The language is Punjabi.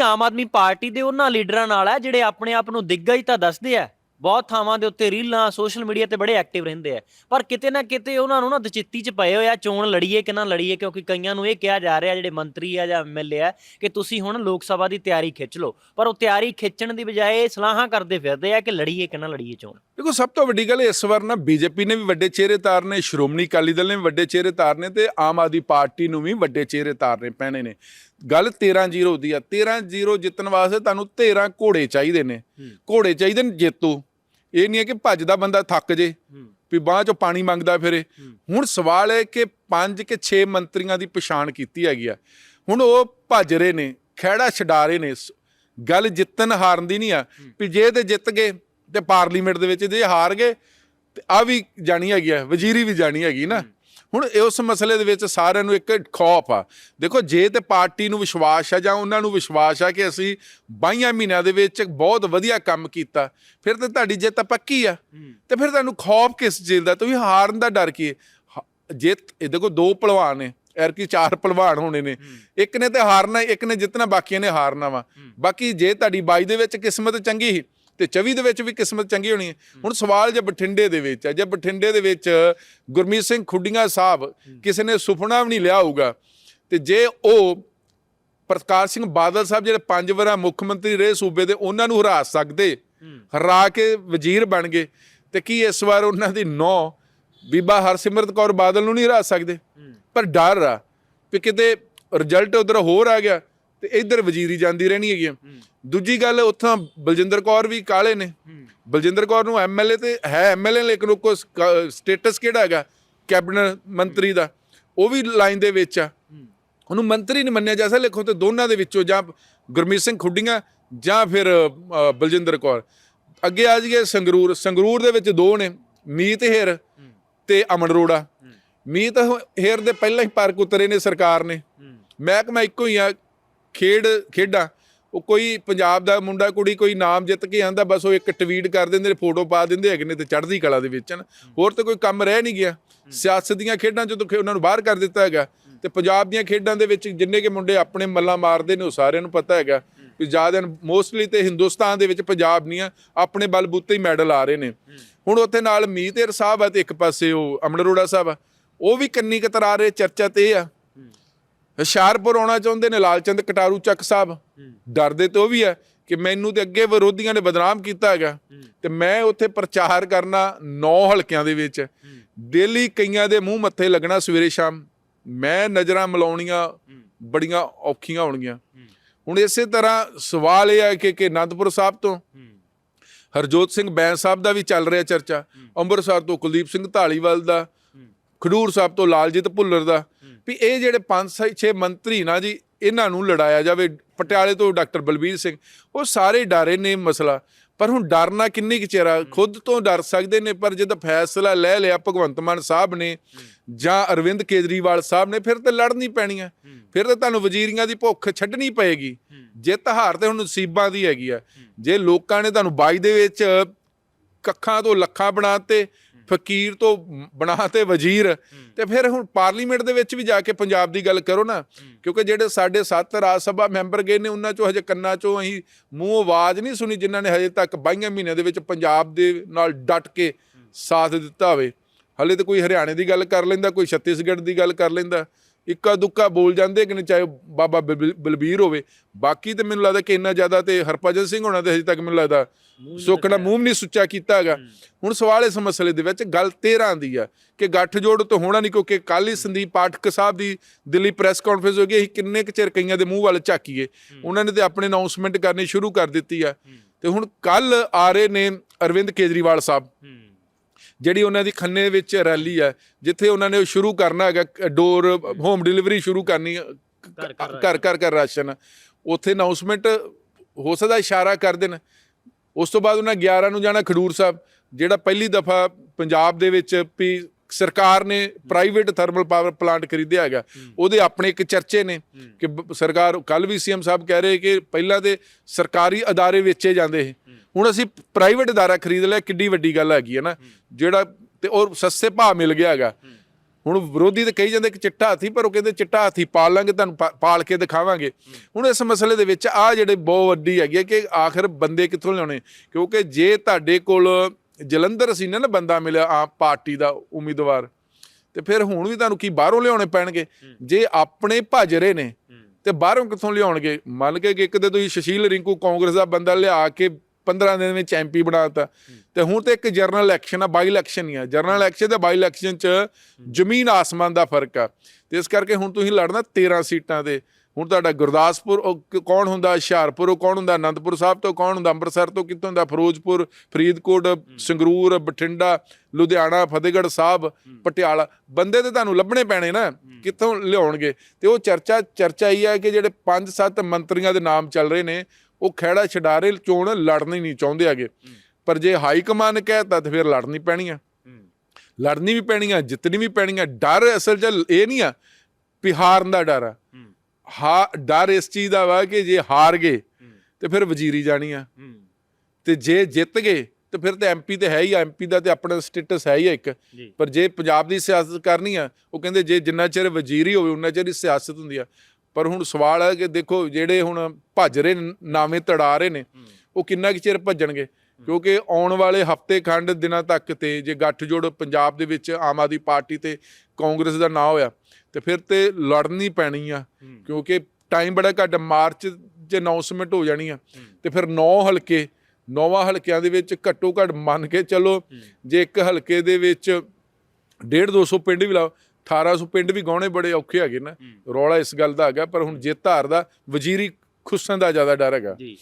ਆਮ ਆਦਮੀ ਪਾਰਟੀ ਦੇ ਉਹਨਾਂ ਲੀਡਰਾਂ ਨਾਲ ਹੈ, ਜਿਹੜੇ ਆਪਣੇ ਆਪ ਨੂੰ ਦਿੱਗਜ ਤਾਂ ਦੱਸਦੇ ਆ। ਬਹੁਤ ਥਾਵਾਂ ਦੇ ਉੱਤੇ ਰੀਲਾਂ ਸੋਸ਼ਲ ਮੀਡੀਆ ਤੇ ਬੜੇ ਐਕਟਿਵ ਰਹਿੰਦੇ ਆ। ਪਰ ਕਿਤੇ ਨਾ ਕਿਤੇ ਉਹਨਾਂ ਨੂੰ ਨਾ ਦਚਿੱਤੀ 'ਚ ਪਏ ਹੋਏ ਆ ਚੋਣ ਲੜੀਏ ਕਿ ਨਾ ਲੜੀਏ ਕਿਉਂਕਿ ਕਈਆਂ ਨੂੰ ਇਹ ਕਿਹਾ ਜਾ ਰਿਹਾ ਜਿਹੜੇ ਮੰਤਰੀ ਆ ਜਾਂ ਐਮਐਲਏ ਆ ਕਿ ਤੁਸੀਂ ਹੁਣ ਲੋਕ ਸਭਾ ਦੀ ਤਿਆਰੀ ਖਿੱਚ ਲਓ। ਪਰ ਉਹ ਤਿਆਰੀ ਖਿੱਚਣ ਦੀ ਬਜਾਏ ਸਲਾਹਾਂ ਕਰਦੇ ਫਿਰਦੇ ਆ ਕਿ ਲੜੀਏ ਕਿ ਨਾ ਲੜੀਏ ਚੋਣ। ਦੇਖੋ ਸਭ ਤੋਂ ਵੱਡੀ ਗੱਲ ਇਸ ਵਾਰ ਨਾ ਬੀਜੇਪੀ ਨੇ ਵੀ ਵੱਡੇ ਚਿਹਰੇ ਤਾਰਨੇ ਸ਼੍ਰੋਮਣੀ ਅਕਾਲੀ ਦਲ ਨੇ ਵੀ ਵੱਡੇ ਚਿਹਰੇ ਤਾਰਨੇ ਤੇ ਆਮ ਆਦਮੀ ਪਾਰਟੀ ਨੂੰ ਵੀ ਵੱਡੇ ਚਿਹਰੇ ਤਾਰਨੇ ਪੈਣੇ ਨੇ। ਗੱਲ 13-0 ਦੀ ਆ 13-0 ਜਿੱਤਣ ਵਾਸਤੇ ਤੁਹਾਨੂੰ 13 ਘੋੜੇ ਚਾਹੀਦੇ ਨੇ। ਘੋੜੇ ਚਾਹੀਦੇ ਨੇ ਜੇਤੂ। ਇਹ ਨਹੀਂ ਹੈ ਕਿ ਭੱਜਦਾ ਬੰਦਾ ਥੱਕ ਜੇ ਵੀ ਬਾਅਦ ਚੋਂ ਪਾਣੀ ਮੰਗਦਾ ਫਿਰੇ। ਹੁਣ ਸਵਾਲ ਹੈ ਕਿ 5 ਕਿ 6 ਮੰਤਰੀਆਂ ਦੀ ਪਛਾਣ ਕੀਤੀ ਹੈਗੀ ਆ। ਹੁਣ ਉਹ ਭੱਜ ਰਹੇ ਨੇ ਖਹਿੜਾ ਛਡਾ ਰਹੇ ਨੇ ਗੱਲ ਜਿੱਤਣ ਹਾਰਨ ਦੀ ਨਹੀਂ ਆ। ਵੀ ਜੇ ਤੇ ਜਿੱਤ ਗਏ ਤੇ ਪਾਰਲੀਮੈਂਟ ਦੇ ਵਿੱਚ ਜੇ ਹਾਰ ਗਏ ਤੇ ਆ ਵੀ ਜਾਣੀ ਹੈਗੀ ਆ ਵਜ਼ੀਰੀ ਵੀ ਜਾਣੀ ਹੈਗੀ ਨਾ। ਹੁਣ ਉਸ ਮਸਲੇ ਦੇ ਵਿੱਚ ਸਾਰਿਆਂ ਨੂੰ ਇੱਕ ਖੌਫ ਆ। ਦੇਖੋ ਜੇ ਤੇ ਪਾਰਟੀ ਨੂੰ ਵਿਸ਼ਵਾਸ ਆ ਜਾਂ ਉਹਨਾਂ ਨੂੰ ਵਿਸ਼ਵਾਸ ਆ ਕਿ ਅਸੀਂ 22 ਮਹੀਨਿਆਂ ਦੇ ਵਿੱਚ ਬਹੁਤ ਵਧੀਆ ਕੰਮ ਕੀਤਾ ਫਿਰ ਤੇ ਤੁਹਾਡੀ ਜਿੱਤ ਪੱਕੀ ਆ। ਤੇ ਫਿਰ ਤੁਹਾਨੂੰ ਖੌਫ ਕਿਸ ਚੀਜ਼ ਦਾ? ਤੁਸੀਂ ਹਾਰਨ ਦਾ ਡਰ ਕੀ ਜਿੱਤ ਇਹ ਦੇਖੋ ਦੋ ਪਹਿਲਵਾਨ ਨੇ ਐਰਕੀ ਚਾਰ ਪਹਿਲਵਾਨ ਹੋਣੇ ਨੇ। ਇੱਕ ਨੇ ਤੇ ਹਾਰਨਾ ਇੱਕ ਨੇ ਜਿੱਤਣਾ ਬਾਕੀਆਂ ਨੇ ਹਾਰਨਾ ਵਾ। ਬਾਕੀ ਜੇ ਤੁਹਾਡੀ ਬਾਈ ਦੇ ਵਿੱਚ ਕਿਸਮਤ ਚੰਗੀ ਸੀ ਤੇ 24 ਦੇ ਵਿੱਚ ਵੀ ਕਿਸਮਤ ਚੰਗੀ ਹੋਣੀ ਹੈ। ਹੁਣ ਸਵਾਲ ਜੇ ਬਠਿੰਡੇ ਦੇ ਵਿੱਚ ਹੈ ਜੇ ਬਠਿੰਡੇ ਦੇ ਵਿੱਚ ਗੁਰਮੀਤ ਸਿੰਘ ਖੁੱਡੀਆਂ ਸਾਹਿਬ ਕਿਸੇ ਨੇ ਸੁਪਨਾ ਵੀ ਨਹੀਂ ਲਿਆ ਹੋਊਗਾ ਤੇ ਜੇ ਉਹ ਪ੍ਰਕਾਸ਼ ਸਿੰਘ ਬਾਦਲ ਸਾਹਿਬ ਜਿਹੜੇ ਪੰਜ ਵਾਰਾ ਮੁੱਖ ਮੰਤਰੀ ਰਹੇ ਸੂਬੇ ਦੇ ਉਹਨਾਂ ਨੂੰ ਹਰਾ ਸਕਦੇ ਹਰਾ ਕੇ ਵਜ਼ੀਰ ਬਣ ਗਏ ਤੇ ਕੀ ਇਸ ਵਾਰ ਉਹਨਾਂ ਦੀ ਨੌ ਬੀਬਾ ਹਰਸਿਮਰਤ ਕੌਰ ਬਾਦਲ ਨੂੰ ਨਹੀਂ ਹਰਾ ਸਕਦੇ? ਪਰ ਡਰ ਆ ਵੀ ਕਿਤੇ ਰਿਜ਼ਲਟ ਉਧਰ ਹੋਰ ਆ ਗਿਆ। ਤੇ ਇੱਧਰ ਵਜ਼ੀਰੀ ਜਾਂਦੀ ਰਹਿਣੀ ਹੈਗੀ ਆ। ਦੂਜੀ ਗੱਲ ਉੱਥੋਂ ਬਲਜਿੰਦਰ ਕੌਰ ਵੀ ਕਾਲੇ ਨੇ। ਬਲਜਿੰਦਰ ਕੌਰ ਨੂੰ ਐਮਐਲਏ ਤੇ ਹੈ ਐਮਐਲਏ ਲੇਕਿਨ ਉਹ ਕੋ ਸਟੇਟਸ ਕਿਹੜਾ ਹੈਗਾ? ਕੈਬਨਿਟ ਮੰਤਰੀ ਦਾ। ਉਹ ਵੀ ਲਾਈਨ ਦੇ ਵਿੱਚ ਆ। ਉਹਨੂੰ ਮੰਤਰੀ ਨਹੀਂ ਮੰਨਿਆ ਜਾ ਸਕਦਾ ਲੇਖੋ ਤੇ ਦੋਨਾਂ ਦੇ ਵਿੱਚੋਂ ਜਾਂ ਗੁਰਮੀਤ ਸਿੰਘ ਖੁੱਡੀਆਂ ਜਾਂ ਫਿਰ ਅ, ਬਲਜਿੰਦਰ ਕੌਰ। ਅੱਗੇ ਆ ਜਾਈਏ ਸੰਗਰੂਰ। ਸੰਗਰੂਰ ਦੇ ਵਿੱਚ ਦੋ ਨੇ ਮੀਤ ਹੇਰ ਤੇ ਅਮਨ ਰੋੜਾ ਮੀਤ ਹੇਰ ਦੇ ਪਹਿਲਾਂ ਹੀ ਪਾਰਕ ਉਤਰੇ ਨੇ ਸਰਕਾਰ ਨੇ। ਮਹਿਕਮਾ ਇੱਕੋ ਹੀ ਆ। ਖੇਡ ਖੇਡਾਂ। ਉਹ ਕੋਈ ਪੰਜਾਬ ਦਾ ਮੁੰਡਾ ਕੁੜੀ ਕੋਈ ਨਾਮ ਜਿੱਤ ਕੇ ਆਂਦਾ ਬਸ ਉਹ ਇੱਕ ਟਵੀਟ ਕਰ ਦਿੰਦੇ ਨੇ ਫੋਟੋ ਪਾ ਦਿੰਦੇ ਹੈਗੇ ਨੇ ਤੇ ਚੜ੍ਹਦੀ ਕਲਾ ਦੇ ਵਿੱਚ ਹਨ ਹੋਰ ਤਾਂ ਕੋਈ ਕੰਮ ਰਹਿ ਨਹੀਂ ਗਿਆ। ਸਿਆਸਤ ਦੀਆਂ ਖੇਡਾਂ ਖੇ- ਉਹਨਾਂ ਨੂੰ ਬਾਹਰ ਕਰ ਦਿੱਤਾ ਹੈਗਾ। ਤੇ ਪੰਜਾਬ ਦੀਆਂ ਖੇਡਾਂ ਦੇ ਵਿੱਚ ਜਿੰਨੇ ਕੇ ਮੁੰਡੇ ਆਪਣੇ ਮੱਲਾਂ ਮਾਰਦੇ ਨੇ ਉਹ ਸਾਰਿਆਂ ਨੂੰ ਪਤਾ ਹੈਗਾ ਕਿ ਜ਼ਿਆਦਾ ਮੋਸਟਲੀ ਤੇ ਹਿੰਦੁਸਤਾਨ ਦੇ ਵਿੱਚ ਪੰਜਾਬ ਨਹੀਂ ਆ ਆਪਣੇ ਬਲਬੂਤੇ ਹੀ ਮੈਡਲ ਆ ਰਹੇ ਨੇ। ਹੁਣ ਉੱਥੇ ਨਾਲ ਮੀਤੇਰ ਸਾਹਿਬ ਆ ਤੇ ਇੱਕ ਪਾਸੇ ਉਹ ਅਮਨ ਅਰੋੜਾ ਸਾਹਿਬ ਆ। ਉਹ ਵੀ ਕੰਨੀ ਕਤਰਾ ਰਹੇ ਚਰਚਾ ਤੇ ਆ। ਹੁਸ਼ਿਆਰਪੁਰ ਆਉਣਾ ਚਾਹੁੰਦੇ ਨੇ ਲਾਲਚੰਦ ਕਟਾਰੂ ਚੱਕ ਸਾਹਿਬ। ਡਰਦੇ ਤੇ ਉਹ ਵੀ ਹੈ ਕਿ ਮੈਨੂੰ ਤੇ ਅੱਗੇ ਵਿਰੋਧੀਆਂ ਨੇ ਬਦਨਾਮ ਕੀਤਾ ਹੈਗਾ। ਤੇ ਮੈਂ ਉੱਥੇ ਪ੍ਰਚਾਰ ਕਰਨਾ 9 ਹਲਕਿਆਂ ਦੇ ਵਿੱਚ। ਡੇਲੀ ਕਈਆਂ ਦੇ ਮੂੰਹ ਮੱਥੇ ਲੱਗਣਾ ਸਵੇਰੇ ਸ਼ਾਮ। ਮੈਂ ਨਜ਼ਰਾਂ ਮਿਲਾਉਣੀਆਂ ਬੜੀਆਂ ਔਖੀਆਂ ਹੋਣਗੀਆਂ। ਹੁਣ ਇਸੇ ਤਰ੍ਹਾਂ ਸਵਾਲ ਇਹ ਹੈ ਕਿ ਕਿ ਅਨੰਦਪੁਰ ਸਾਹਿਬ ਤੋਂ ਹਰਜੋਤ ਸਿੰਘ ਬੈਂਸ ਸਾਹਿਬ ਦਾ ਵੀ ਚੱਲ ਰਿਹਾ ਚਰਚਾ। ਅੰਮ੍ਰਿਤਸਰ ਤੋਂ ਕੁਲਦੀਪ ਸਿੰਘ ਢਾਲੀਵਾਲ ਦਾ। ਖਡੂਰ ਸਾਹਿਬ ਤੋਂ ਲਾਲਜੀਤ ਭੁੱਲਰ ਦਾ। ਵੀ ਇਹ ਜਿਹੜੇ 5 6 ਮੰਤਰੀ ਨਾ ਜੀ ਇਹਨਾਂ ਨੂੰ ਲੜਾਇਆ ਜਾਵੇ। ਪਟਿਆਲੇ ਤੋਂ ਡਾਕਟਰ ਬਲਬੀਰ ਸਿੰਘ ਉਹ ਸਾਰੇ ਡਰੇ ਨੇ ਮਸਲਾ। ਪਰ ਹੁਣ ਡਰਨਾ ਕਿੰਨੀ ਕੁ ਆ? ਖੁਦ ਤੋਂ ਡਰ ਸਕਦੇ ਨੇ ਪਰ ਜਦੋਂ ਫੈਸਲਾ ਲੈ ਲਿਆ ਭਗਵੰਤ ਮਾਨ ਸਾਹਿਬ ਨੇ ਜਾਂ ਅਰਵਿੰਦ ਕੇਜਰੀਵਾਲ ਸਾਹਿਬ ਨੇ ਫਿਰ ਤੇ ਲੜਨੀ ਪੈਣੀ ਆ। ਫਿਰ ਤੇ ਤੁਹਾਨੂੰ ਵਜ਼ੀਰੀਆਂ ਦੀ ਭੁੱਖ ਛੱਡਣੀ ਪਏਗੀ। ਜਿੱਤ ਹਾਰ ਤੇ ਹੁਣ ਨਸੀਬਾਂ ਦੀ ਹੈਗੀ ਆ। ਜੇ ਲੋਕਾਂ ਨੇ ਤੁਹਾਨੂੰ ਬਾਈ ਦੇ ਵਿੱਚ ਕੱਖਾਂ ਤੋਂ ਲੱਖਾਂ ਬਣਾਤੇ ਫਕੀਰ ਤੋਂ ਬਣਾਤੇ ਵਜ਼ੀਰ ਤੇ ਫਿਰ ਹੁਣ ਪਾਰਲੀਮੈਂਟ ਦੇ ਵਿੱਚ ਵੀ ਜਾ ਕੇ ਪੰਜਾਬ ਦੀ ਗੱਲ ਕਰੋ ਨਾ ਕਿਉਂਕਿ ਜਿਹੜੇ ਸਾਡੇ ਸੱਤ ਰਾਜ ਸਭਾ ਮੈਂਬਰ ਗਏ ਨੇ ਉਹਨਾਂ ਚੋਂ ਹਜੇ ਕੰਨਾਂ ਚੋਂ ਅਸੀਂ ਮੂੰਹ ਆਵਾਜ਼ ਨਹੀਂ ਸੁਣੀ ਜਿਨ੍ਹਾਂ ਨੇ ਹਜੇ ਤੱਕ 22 ਮਹੀਨਿਆਂ ਦੇ ਵਿੱਚ ਪੰਜਾਬ ਦੇ ਨਾਲ ਡਟ ਕੇ ਸਾਥ ਦਿੱਤਾ ਹੋਵੇ। ਹਲੇ ਤਾਂ ਕੋਈ ਹਰਿਆਣੇ ਦੀ ਗੱਲ ਕਰ ਲੈਂਦਾ ਕੋਈ ਛੱਤੀਸਗੜ੍ਹ ਦੀ ਗੱਲ ਕਰ ਲੈਂਦਾ। ਇੱਕਾ ਦੁੱਕਾ ਬੋਲ ਜਾਂਦੇ ਕਿ ਚਾਹੇ ਬਾਬਾ ਬਲ- ਬਲਬੀਰ ਹੋਵੇ। ਬਾਕੀ ਤੇ ਮੈਨੂੰ ਲੱਗਦਾ ਕਿ ਇੰਨਾ ਜ਼ਿਆਦਾ ਤੇ ਹਰਭਜਨ ਸਿੰਘ ਹੋਣਾ ਤੇ ਹਜੇ ਤੱਕ ਮੈਨੂੰ ਲੱਗਦਾ ਸੁੱਕਣਾ ਮੂੰਹ ਨਹੀਂ ਸੁੱਚਾ ਕੀਤਾ ਹੈਗਾ। ਹੁਣ ਸਵਾਲ ਇਸ ਮਸਲੇ ਦੇ ਵਿੱਚ ਗੱਲ 13 ਦੀ ਆ ਕਿ ਗੱਠਜੋੜ ਤਾਂ ਹੋਣਾ ਨਹੀਂ ਕਿਉਂਕਿ ਕੱਲ ਹੀ ਸੰਦੀਪ ਪਾਠਕ ਸਾਹਿਬ ਦੀ ਦਿੱਲੀ ਪ੍ਰੈਸ ਕਾਨਫਰੰਸ ਹੋ ਗਈ ਅਸੀਂ ਕਿੰਨੇ ਕੁ ਚਿਰ ਕਈਆਂ ਦੇ ਮੂੰਹ ਵੱਲ ਝਾਕੀਏ। ਉਹਨਾਂ ਨੇ ਤੇ ਆਪਣੇ ਅਨਾਉਂਸਮੈਂਟ ਕਰਨੀ ਸ਼ੁਰੂ ਕਰ ਦਿੱਤੀ ਆ। ਤੇ ਹੁਣ ਕੱਲ ਆ ਰਹੇ ਨੇ ਅਰਵਿੰਦ ਕੇਜਰੀਵਾਲ ਸਾਹਿਬ। ਜਿਹੜੀ ਉਹਨਾਂ ਦੀ ਖੰਨੇ ਵਿੱਚ ਰੈਲੀ ਹੈ ਜਿੱਥੇ ਉਹਨਾਂ ਨੇ ਸ਼ੁਰੂ ਕਰਨਾ ਹੈਗਾ ਡੋਰ ਹੋਮ ਡਿਲੀਵਰੀ ਸ਼ੁਰੂ ਕਰਨੀ ਘਰ ਘਰ ਘਰ ਰਾਸ਼ਨ। ਉੱਥੇ ਅਨਾਉਂਸਮੈਂਟ ਹੋ ਸਕਦਾ ਇਸ਼ਾਰਾ ਕਰ ਦੇਣ। ਉਸ ਤੋਂ ਬਾਅਦ ਉਹਨਾਂ 11 ਨੂੰ ਜਾਣਾ ਖਡੂਰ ਸਾਹਿਬ ਜਿਹੜਾ ਪਹਿਲੀ ਦਫਾ ਪੰਜਾਬ ਦੇ ਵਿੱਚ ਵੀ ਸਰਕਾਰ ਨੇ ਪ੍ਰਾਈਵੇਟ ਥਰਮਲ ਪਾਵਰ ਪਲਾਂਟ ਖਰੀਦਿਆ ਹੈਗਾ। ਉਹਦੇ ਆਪਣੇ ਇੱਕ ਚਰਚੇ ਨੇ ਕਿ ਬ- ਸਰਕਾਰ ਕੱਲ ਵੀ ਸੀਐਮ ਸਾਹਿਬ ਕਹਿ ਰਹੇ ਕਿ ਪਹਿਲਾਂ ਤੇ ਸਰਕਾਰੀ ਅਦਾਰੇ ਵੇਚੇ ਜਾਂਦੇ ਸੀ। ਹੁਣ ਅਸੀਂ ਪ੍ਰਾਈਵੇਟ ਅਦਾਰਾ ਖਰੀਦ ਲਿਆ, ਕਿੱਡੀ ਵੱਡੀ ਗੱਲ ਹੈਗੀ ਹੈ ਨਾ। ਜਿਹੜਾ ਤੇ ਉਹ ਸਸਤੇ ਭਾਅ ਮਿਲ ਗਿਆ ਹੈਗਾ। ਹੁਣ ਵਿਰੋਧੀ ਤਾਂ ਕਹੀ ਜਾਂਦੇ ਕਿ ਚਿੱਟਾ ਹਾਥੀ, ਪਰ ਉਹ ਕਹਿੰਦੇ ਚਿੱਟਾ ਹਾਥੀ ਪਾਲ ਲਾਂਗੇ, ਤੁਹਾਨੂੰ ਪਾ- ਪਾਲ ਕੇ ਦਿਖਾਵਾਂਗੇ। ਹੁਣ ਇਸ ਮਸਲੇ ਦੇ ਵਿੱਚ ਆ ਜਿਹੜੇ ਬਹੁਤ ਵੱਡੀ ਹੈਗੀ ਹੈ ਕਿ ਆਖਰ ਬੰਦੇ ਕਿੱਥੋਂ ਲਿਆਉਣੇ? ਕਿਉਂਕਿ ਜੇ ਤੁਹਾਡੇ ਕੋਲ ਜਲੰਧਰ ਸੀ ਨਾ ਨਾ ਬੰਦਾ ਮਿਲਿਆ ਆਪ ਪਾਰਟੀ ਦਾ ਉਮੀਦਵਾਰ। ਤੇ ਫਿਰ ਹੁਣ ਵੀ ਤੁਹਾਨੂੰ ਕੀ ਬਾਹਰੋਂ ਲਿਆਉਣੇ ਪੈਣਗੇ? ਜੇ ਆਪਣੇ ਭੱਜ ਰਹੇ ਨੇ ਤੇ ਬਾਹਰੋਂ ਕਿੱਥੋਂ ਲਿਆਉਣਗੇ? ਮੰਨ ਕੇ ਕਿ ਇੱਕ ਤੇ ਤੁਸੀਂ ਸੁਸ਼ੀਲ ਰਿੰਕੂ ਕਾਂਗਰਸ ਦਾ ਬੰਦਾ ਲਿਆ ਕੇ 15 ਦਿਨ ਵਿੱਚ ਐਮਪੀ ਬਣਾਤਾ ਤੇ ਹੁਣ ਤੇ ਇੱਕ ਜਰਨਲ ਇਲੈਕਸ਼ਨ ਆ ਬਾਈ ਇਲੈਕਸ਼ਨ ਹੀ ਆ। ਜਰਨਲ ਇਲੈਕਸ਼ਨ ਤੇ ਬਾਈ ਇਲੈਕਸ਼ਨ ਚ ਜ਼ਮੀਨ ਆਸਮਾਨ ਦਾ ਫ਼ਰਕ ਆ। ਤੇ ਇਸ ਕਰਕੇ ਹੁਣ ਤੁਸੀਂ ਲੜਨਾ 13 ਸੀਟਾਂ ਤੇ। ਹੁਣ ਤੁਹਾਡਾ ਗੁਰਦਾਸਪੁਰ ਉਹ ਕੌਣ ਹੁੰਦਾ ਹੁਸ਼ਿਆਰਪੁਰ ਉਹ ਕੌਣ ਹੁੰਦਾ ਅਨੰਦਪੁਰ ਸਾਹਿਬ ਤੋਂ ਕੌਣ ਹੁੰਦਾ ਅੰਮ੍ਰਿਤਸਰ ਤੋਂ ਕਿੱਥੋਂ ਹੁੰਦਾ ਫਿਰੋਜ਼ਪੁਰ ਫਰੀਦਕੋਟ ਸੰਗਰੂਰ ਬਠਿੰਡਾ ਲੁਧਿਆਣਾ ਫਤਿਹਗੜ੍ਹ ਸਾਹਿਬ ਪਟਿਆਲਾ। ਬੰਦੇ ਤੇ ਤੁਹਾਨੂੰ ਲੱਭਣੇ ਪੈਣੇ ਨਾ ਕਿੱਥੋਂ ਲਿਆਉਣਗੇ? ਤੇ ਉਹ ਚਰਚਾ ਚਰਚਾ ਹੀ ਹੈ ਕਿ ਜਿਹੜੇ 5-7 ਮੰਤਰੀਆਂ ਦੇ ਨਾਮ ਚੱਲ ਰਹੇ ਨੇ ਉਹ ਖਹਿੜਾ ਛਡਾ ਰਹੇ ਚੋਣ ਲੜਨੀ ਨਹੀਂ ਚਾਹੁੰਦੇ ਹੈਗੇ। ਪਰ ਜੇ ਹਾਈ ਕਮਾਨ ਕਹਿਤਾ ਤੇ ਫਿਰ ਲੜਨੀ ਪੈਣੀ ਆ ਲੜਨੀ ਵੀ ਪੈਣੀ ਆ ਜਿੱਤਣੀ ਵੀ ਪੈਣੀ ਆ ਡਰ ਅਸਲ 'ਚ ਇਹ ਨਹੀਂ ਆ ਵੀ ਹਾਰਨ ਦਾ ਡਰ ਆ। ਹਾ ਡਰ ਇਸ ਚੀਜ਼ ਦਾ ਵਾ ਕਿ ਜੇ ਹਾਰ ਗਏ ਤੇ ਫਿਰ ਵਜ਼ੀਰੀ ਜਾਣੀ ਆ। ਤੇ ਜੇ ਜਿੱਤ ਗਏ ਤੇ ਫਿਰ ਤੇ ਐਮਪੀ ਤੇ ਹੈ ਹੀ ਆ। ਐਮਪੀ ਦਾ ਤੇ ਆਪਣਾ ਸਟੇਟਸ ਹੈ ਹੀ ਆ ਇੱਕ। ਪਰ ਜੇ ਪੰਜਾਬ ਦੀ ਸਿਆਸਤ ਕਰਨੀ ਆ ਉਹ ਕਹਿੰਦੇ ਜੇ ਜਿੰਨਾ ਚਿਰ ਵਜ਼ੀਰੀ ਹੋਵੇ ਉਨਾ ਚਿਰ ਹੀ ਸਿਆਸਤ ਹੁੰਦੀ ਆ। ਪਰ ਹੁਣ ਸਵਾਲ ਹੈ ਕਿ ਦੇਖੋ ਜਿਹੜੇ ਹੁਣ ਭੱਜ ਰਹੇ ਨਾਵੇਂ ਤੜਾ ਰਹੇ ਨੇ ਉਹ ਕਿੰਨਾ ਕੁ ਚਿਰ ਭੱਜਣਗੇ? ਕਿਉਂਕਿ ਆਉਣ ਵਾਲੇ ਹਫ਼ਤੇ ਖੰਡ ਦਿਨਾਂ ਤੱਕ ਤੇ ਜੇ ਗੱਠਜੋੜ ਪੰਜਾਬ ਦੇ ਵਿੱਚ ਆਮ ਆਦਮੀ ਪਾਰਟੀ ਤੇ ਕਾਂਗਰਸ ਦਾ ਨਾਂ ਹੋਇਆ ਤੇ ਫਿਰ ਤੇ ਲੜਨੀ ਪੈਣੀ ਆ। ਕਿਉਂਕਿ ਟਾਈਮ ਬੜਾ ਘੱਟ ਮਾਰਚ 'ਚ ਅਨਾਉਂਸਮੈਂਟ ਹੋ ਜਾਣੀ ਆ। ਤੇ ਫਿਰ 9 ਹਲਕੇ ਨੌਵਾਂ ਹਲਕਿਆਂ ਦੇ ਵਿੱਚ ਘੱਟੋ ਘੱਟ ਮੰਨ ਕੇ ਚੱਲੋ ਜੇ ਇੱਕ ਹਲਕੇ ਦੇ ਵਿੱਚ 1.5 200 ਪਿੰਡ ਵੀ ਲਾਓ 1800 ਪਿੰਡ ਵੀ ਗਾਉਣੇ ਬੜੇ ਔਖੇ ਹੈਗੇ ਨਾ। ਰੌਲਾ ਇਸ ਗੱਲ ਦਾ ਹੈਗਾ ਪਰ ਹੁਣ ਜਿੱਤ ਹਾਰ ਦਾ ਵਜ਼ੀਰੀ ਖੁੱਸਣ ਦਾ ਜ਼ਿਆਦਾ ਡਰ ਹੈਗਾ। ਜੀ।